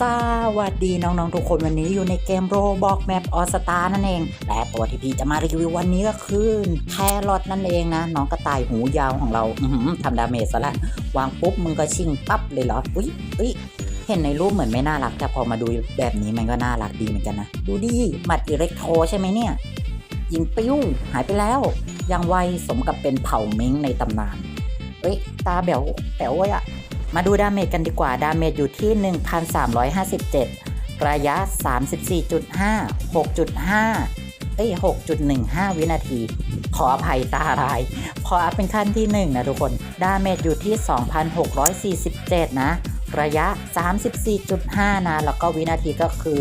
สวัสดีน้องๆทุกคนวันนี้อยู่ในเกมโรบอกแมปออสตานั่นเอง และตัวที่พี่จะมารีวิววันนี้ก็คือแครอทนั่นเองนะ น้องกระต่ายหูยาวของเราอือหือทำดาเมจซะละวางปุ๊บมึงก็ชิงปั๊บเลยเหรอ อุ้ยอุ้ยเห็นในรูปเหมือนไม่น่ารัก แต่พอมาดูแบบนี้มันก็น่ารักดีเหมือนกันนะ ดูดิหมัดอิเล็กโทรใช่ไหมเนี่ย ยิงปิ้วหายไปแล้ว ยังไวสมกับเป็นเผ่าเม้งในตำนานเอ้ยตาแบ๋วแป๋วไว้อะ มาดูดาเมจกันดีกว่า ดาเมจอยู่ที่ 1,357 ระยะ 34.5 6.5 เอ้ย 6.15 วินาที ขออภัยตาลาย พออัพเป็นขั้นที่ 1 นะทุกคน ดาเมจอยู่ที่ 2,647 นะ ระยะ 34.5 นะ แล้วก็วินาทีก็คือ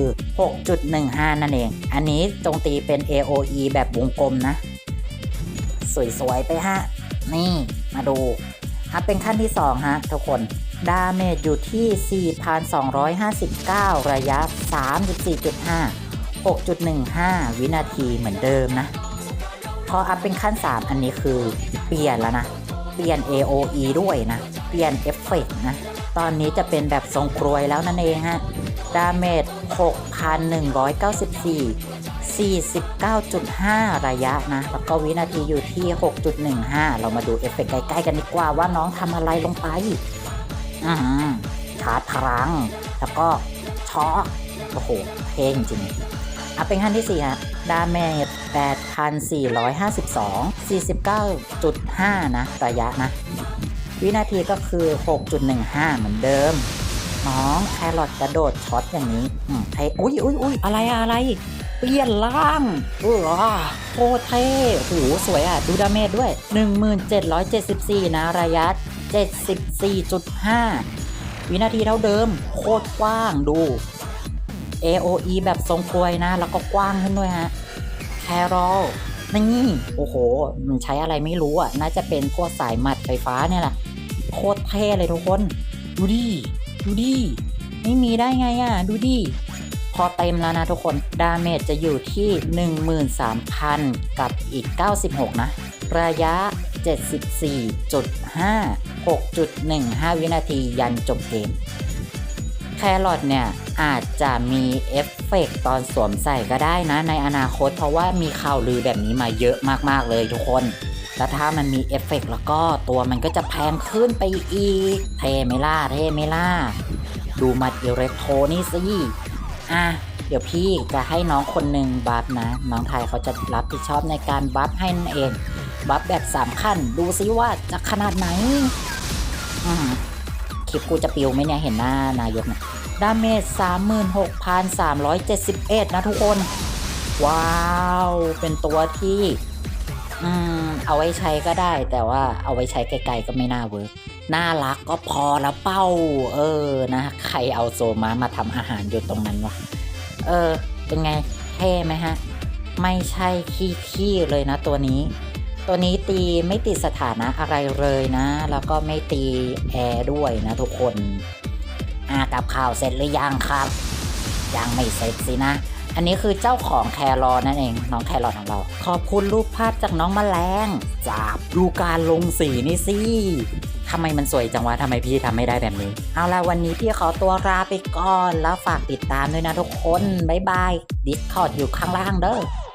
6.15 นั่นเอง อันนี้จงตีเป็น AOE แบบวงกลมนะ สวย ๆ ไปฮะ นี่ มาดูอัพเป็นขั้นที่ 2 ฮะ ทุกคน ดาเมจอยู่ที่ 4,259 ระยะ 34.5 6.15 วินาทีเหมือนเดิมนะ พออัพเป็นขั้น 3 อันนี้คือเปลี่ยนแล้วนะ เปลี่ยน AOE ด้วยนะ เปลี่ยนเอฟเฟกต์นะ ตอนนี้จะเป็นแบบทรงกรวยแล้วนั่นเองฮะ ดาเมจ 6,194 49.5 ระยะนะ แล้วก็วินาทีอยู่ที่ 6.15 เรามาดูเอฟเฟกต์ใกล้ ๆ กันดีกว่าว่าน้องทำอะไรลงไป ชาร์จพลัง แล้วก็ช็อคโอ้โหเท่จริงอะเป็นขั้นที่ 4 ฮะ ดาเมจ 8,452 49.5 นะ ระยะนะ วินาทีก็คือ 6.15 เหมือนเดิม น้องแครอทกระโดดช็อตอย่างนี้อืมเท่อุ้ยอุ้ยอุ้ยอะไรอะไร เปลี่ยนร่างเออโคตรเท่โหสวยอะ ดูดาเมจด้วย 1774 นะ ระยะ 74.5 วินาทีเท่าเดิม โคตรกว้างดู AOE แบบทรงกลวยนะ แล้วก็กว้างขึ้นด้วยฮะ แครอลนี่โอ้โห มันใช้อะไรไม่รู้อะ น่าจะเป็นพวกสายหมัดไฟฟ้าเนี่ยแหละโคตรเท่เลยทุกคน ดูดิ ดูดิ ไม่มีได้ไงอะ ดูดิ พอเต็มแล้วนะทุกคน ดาเมจจะอยู่ที่ 13,000 กับอีก 96 นะ ระยะ 74.5 6.15 วินาทียันจบเกม แครอทเนี่ย อาจจะมีเอฟเฟกต์ตอนสวมใส่ก็ได้นะในอนาคต เพราะว่ามีข่าวลือแบบนี้มาเยอะมากๆเลยทุกคน แล้วถ้ามันมีเอฟเฟกต์แล้วก็ตัวมันก็จะแพงขึ้นไปอีก เทไม่ล่า เทไม่ล่า ดูมัดอิเล็กโทรนี่สิอะเดี๋ยวพี่จะให้น้องคนหนึ่งบัฟนะ น้องไทยเขาจะรับผิดชอบในการบัฟให้นั่นเอง บัฟแบบสามขั้น ดูซิว่าจะขนาดไหนคลิปกูจะปิวไหมเนี่ย เห็นหน้านายกเนี่ยดาเมจ36,371 นะทุกคน ว้าว เป็นตัวที่ อืม เอาไว้ใช้ก็ได้ แต่ว่าเอาไว้ใช้ไกลๆก็ไม่น่าเวิร์กน่ารักก็พอแล้วเป้า เออ นะ ใครเอาโซมามาทำอาหารอยู่ตรงนั้นวะ เออ เป็นไง เท่ไหมฮะ ไม่ใช่ขี้ๆเลยนะตัวนี้ ตัวนี้ตีไม่ติดสถานะอะไรเลยนะ แล้วก็ไม่ตีแอร์ด้วยนะทุกคนอ่ากับข่าวเสร็จหรือยังครับ ยังไม่เสร็จสินะ อันนี้คือเจ้าของแครอนั่นเอง น้องแครอของเรา ขอบคุณรูปภาพจากน้องแมลงจับดูการลงสีนี่สิทำไมมันสวยจังวะทำไมพี่ทำไม่ได้แบบนี้ เอาละวันนี้พี่ขอตัวลาไปก่อน แล้วฝากติดตามด้วยนะทุกคน บ๊ายบาย ดิสคอร์ดอยู่ข้างล่างเด้อ